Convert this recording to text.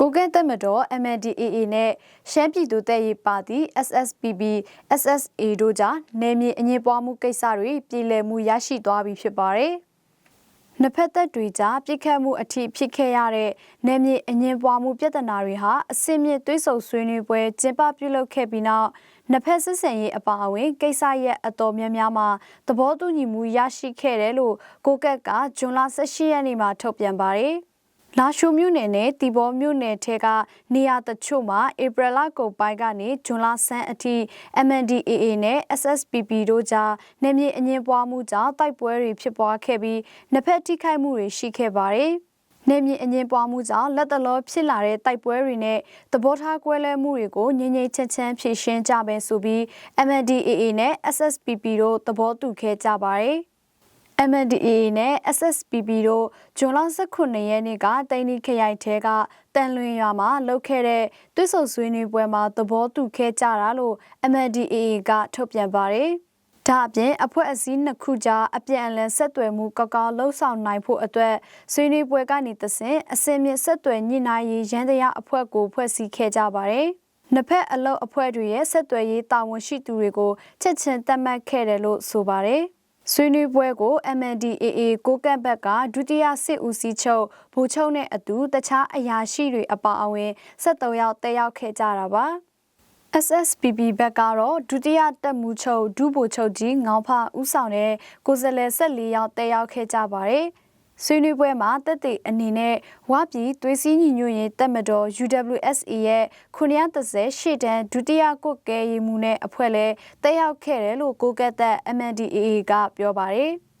ကိုကဲတက်မတော် MNDAA နဲ့ရှမ်းပြည်သူတပ်ရေးပါတီ SSPB SSA တို့ကြားနယ်မြေအငြင်းပွားမှုကိစ္စတွေပြည်လည်မှုရရှိသွားပြီဖြစ်ပါတယ်။နှစ်ဖက်သက်တွေကြားပြစ်ခတ်မှုအထိဖြစ်ခဲ့ရတဲ့နယ်မြေအငြင်းပွားမှုပြဿနာတွေဟာအစင်းမြင့်သွေးဆုံဆွေးနွေးပွဲကျင်းပပြုလုပ်ခဲ့ပြီးနောက်နှစ်ဖက်ဆက်ဆံရေးအပါအဝင်ကိစ္စရဲ့အတော်များများမှာသဘောတူညီမှုရရှိခဲ့တယ်လို့ကိုကက်ကဇွန်လ18ရက်နေ့မှာထုတ်ပြန်ပါတယ်။ လာရှိုမြို့နယ်နဲ့တီဘောမြို့နယ်ထဲကနေရာတချို့မှာဧပြီလကုန်ပိုင်းကနေဇွန်လဆန်းအထိ MNDAA နဲ့ SSPP တို့ကြားနေမြေအငင်းပွားမှုကြောင့်တိုက်ပွဲတွေဖြစ်ပွားခဲ့ပြီးနှစ်ဖက်ထိခိုက်မှုတွေရှိခဲ့ပါတယ်။နေမြေအငင်းပွားမှုကြောင့်လက်တလောဖြစ်လာတဲ့တိုက်ပွဲတွေနဲ့သဘောထားကွဲလွဲမှုတွေကိုငြိမ့်ငြိမ့်ချမ်းချမ်းဖြေရှင်းကြမယ်ဆိုပြီး MNDAA နဲ့ SSPP တို့သဘောတူခဲ့ကြပါတယ်။ MNDAA နဲ့ SSPP တို့ဇွန်လ19ရက်နေ့ကတိန်နီခရိုင်ထဲကတန်လွင်ရွာမှာလုပ်ခဲ့တဲ့တွစ်ဆုံဆွေးနွေးပွဲမှာသဘောတူခဲ့ကြတာလို့ MNDAA ကထုတ်ပြန်ပါတယ်။ဒါအပြင်အဖွဲ့အစည်းနှစ်ခုကြားအပြန်အလှန်ဆက်သွယ်မှုကောက်ကောက်လှုပ်ဆောင်နိုင်ဖို့အတွက်ဆွေးနွေးပွဲကနေတဆင့်အစင်မြင့်ဆက်သွယ်ညှိနှိုင်းရေးရန်တရားအဖွဲ့ကိုဖွဲ့စည်းခဲ့ကြပါတယ်။နှစ်ဖက်အလုပ်အဖွဲ့တွေရဲ့ဆက်သွယ်ရေးတာဝန်ရှိသူတွေကိုချက်ချင်းသတ်မှတ်ခဲ့တယ်လို့ဆိုပါတယ်။ ဆွေးနွေးပွဲကို MNDAA ကိုကန့်ဘက်ကဒုတိယစစ်ဦးစီးချုပ်ဗိုလ်ချုပ်နဲ့အတူတခြားအရာရှိတွေအပါအဝင်73ယောက်တက်ရောက်ခဲ့ကြတာပါ SSPP ဘက်ကတော့ဒုတိယတပ်မှုချုပ်ဒုဗိုလ်ချုပ်ကြီးငောင်ဖဦးဆောင်တဲ့ကိုယ်စားလှယ်14ယောက်တက်ရောက်ခဲ့ကြပါတယ်။ ဆွေးနွေးပွဲမှာတက်တဲ့အနေနဲ့ဝါပြည်သွေးစည်းညီညွတ်ရေးတပ်မတော် UWSA ရဲ့930ရှေ့တန်းဒုတိယကုတ်ကဲရေးမှုနဲ့အဖွဲ့လဲတက်ရောက်ခဲ့တယ်လို့ကိုကတ်သက် MNDAA ကပြောပါတယ်။